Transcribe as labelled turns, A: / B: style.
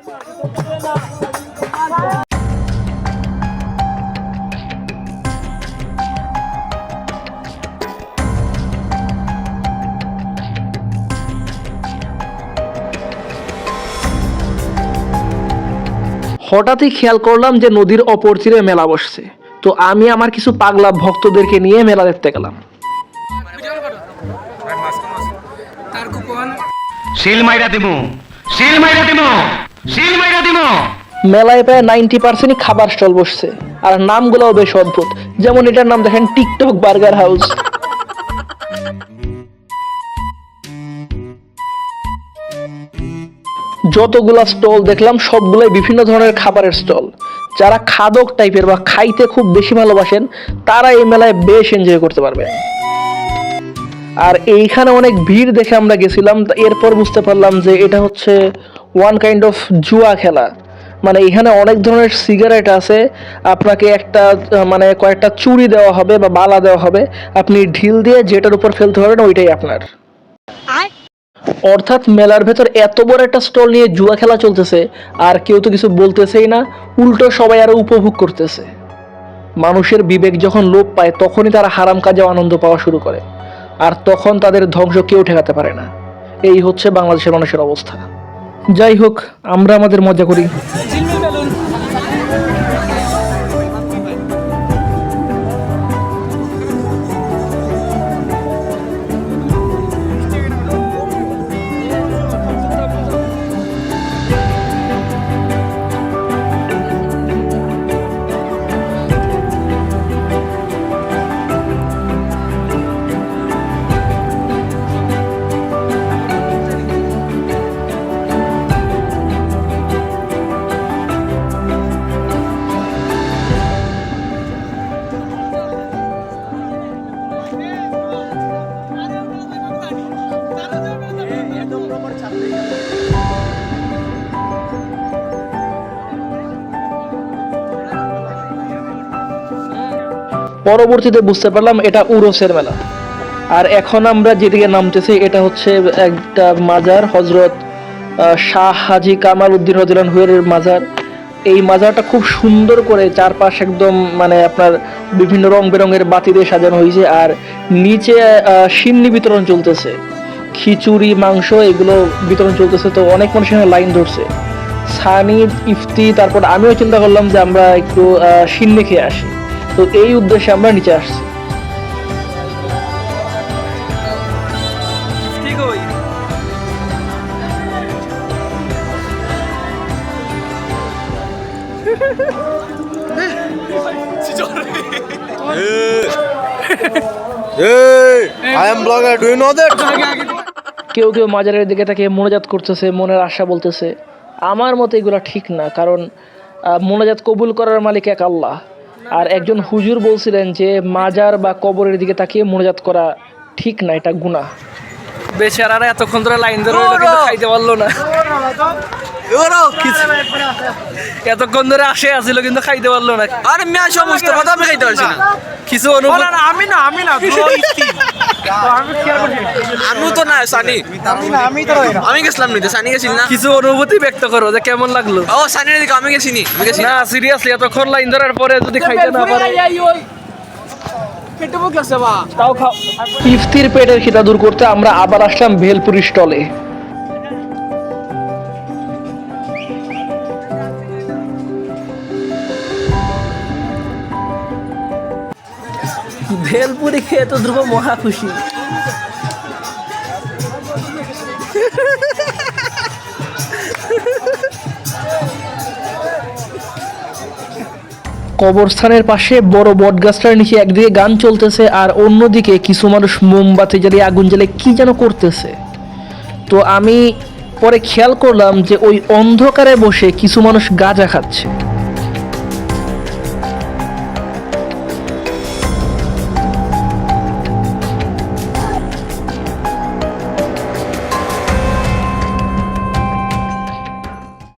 A: হঠাৎই খেয়াল করলাম যে নদীর অপর তীরে মেলা বসছে। তো আমি আমার কিছু পাগলা ভক্তদেরকে নিয়ে মেলা দেখতে গেলাম।
B: শিল মাইরা দিমু শিল মাইরা দিমু।
A: মেলায় প্রায় নাইনটি পার্সেন্টই খাবার স্টল বসছে, আর নামগুলোও বেশ অদ্ভুত। যেমন এটার নাম দেখেন টিকটক, বার্গার হাউস। যতগুলা স্টল দেখলাম, সবগুলোই বিভিন্ন ধরনের খাবারের স্টল। যারা খাদক টাইপের বা খাইতে খুব বেশি ভালোবাসেন, তারা এই মেলায় বেশ এনজয় করতে পারবেন। আর এইখানে অনেক ভিড় দেখে আমরা গেছিলাম এরপর বুঝতে পারলাম যে এটা হচ্ছে ওয়ান কাইন্ড অফ জুয়া খেলা। মানে এখানে অনেক ধরনের সিগারেট আছে আপনাকে একটা মানে কয়েকটা চুরি দেওয়া হবে বা বালা দেওয়া হবে আপনি ঢিল দিয়ে যেটার উপর ফেলতে পারবেন ওইটাই আপনার। অর্থাৎ মেলার ভেতর এত বড় একটা স্টল নিয়ে জুয়া খেলা চলতেছে আর কেউ তো কিছু বলতেছেই না উল্টো সবাই আরও উপভোগ করতেছে। মানুষের বিবেক যখন লোপ পায় তখনই তারা হারাম কাজে আনন্দ পাওয়া শুরু করে আর তখন তাদের ধ্বংস কেউ ঠেকাতে পারে না। এই হচ্ছে বাংলাদেশের মানুষের অবস্থা। যাই হোক আমরা আমাদের মজা করি। পরবর্তীতে বুঝতে পারলাম এটা উরসের মেলা। আর এখন আমরা যেদিকে নামতেছি, এটা হচ্ছে একটা মাজার হজরত শাহ হাজি কামাল উদ্দিন রদিলান হুয়ের মাজার। এই মাজারটা খুব সুন্দর করে চারপাশ একদম মানে আপনার বিভিন্ন রং বেরঙের বাতি দিয়ে সাজানো হয়েছে আর নিচে সিন্নি বিতরণ চলতেছে। খিচুড়ি, মাংস, এগুলো বিতরণ চলতেছে। তো অনেক মানুষ এখানে লাইন ধরছে। সানি ইফতি, তারপর আমিও চিন্তা করলাম যে আমরা একটু সিন্নি খেয়ে আসি। তো এই উদ্দেশ্যে আমরা নিচে আসছি
C: ঠিক ওই
D: Hey, I am blogger. Do you know that?
A: কেউ কেউ মাজারের দিকে তাকে মোনাজাত করতেছে মনের আশা বলতেছে আমার মতে এগুলো ঠিক না কারণ মোনাজাত কবুল করার মালিক এক আল্লাহ আর একজন হুজুর বলছিলেন যে মাজার বা কবরের দিকে তাকিয়ে মোনাজাত করা ঠিক না এটা গুণা
C: বেচারারা এতক্ষণ ধরে লাইন ধরে রইল কিন্তু খাইতে পারল না এতক্ষণ ধরে আসে আসিল কিন্তু খাইতে পারল না।
D: আরে মিয়া সমস্ত কথা আমি খাইতে পারছি না।
C: কিছু অনুভূতি
E: আমি না আমি না
D: আমি তো না সানি। আমি গেছিলাম নিতে সানি গেছিল না?
C: কিছু অনুভূতি ব্যক্ত করো যে কেমন লাগল?
D: ও সানির দিকে আমি গেছি নি আমি গেছি
C: না সিরিয়াসলি এতক্ষণ লাইন ধরার পরে যদি খাইতে না পারে
A: ইফতির পেটের খিদা দূর করতে আমরা আবার আসলাম ভেলপুরি স্টলে।
C: ভেলপুরি খেয়ে তো ধ্রুব মহা খুশি।
A: কবরস্থানের পাশে বড় বট গাছটার নিচে একদিকে গান চলতেছে আর অন্যদিকে কিছু মানুষ মোমবাতি জ্বালিয়ে আগুন জ্বালিয়ে কি যেন করতেছে। তো আমি পরে খেয়াল করলাম যে ওই অন্ধকারে বসে কিছু মানুষ গাঁজা খাচ্ছে।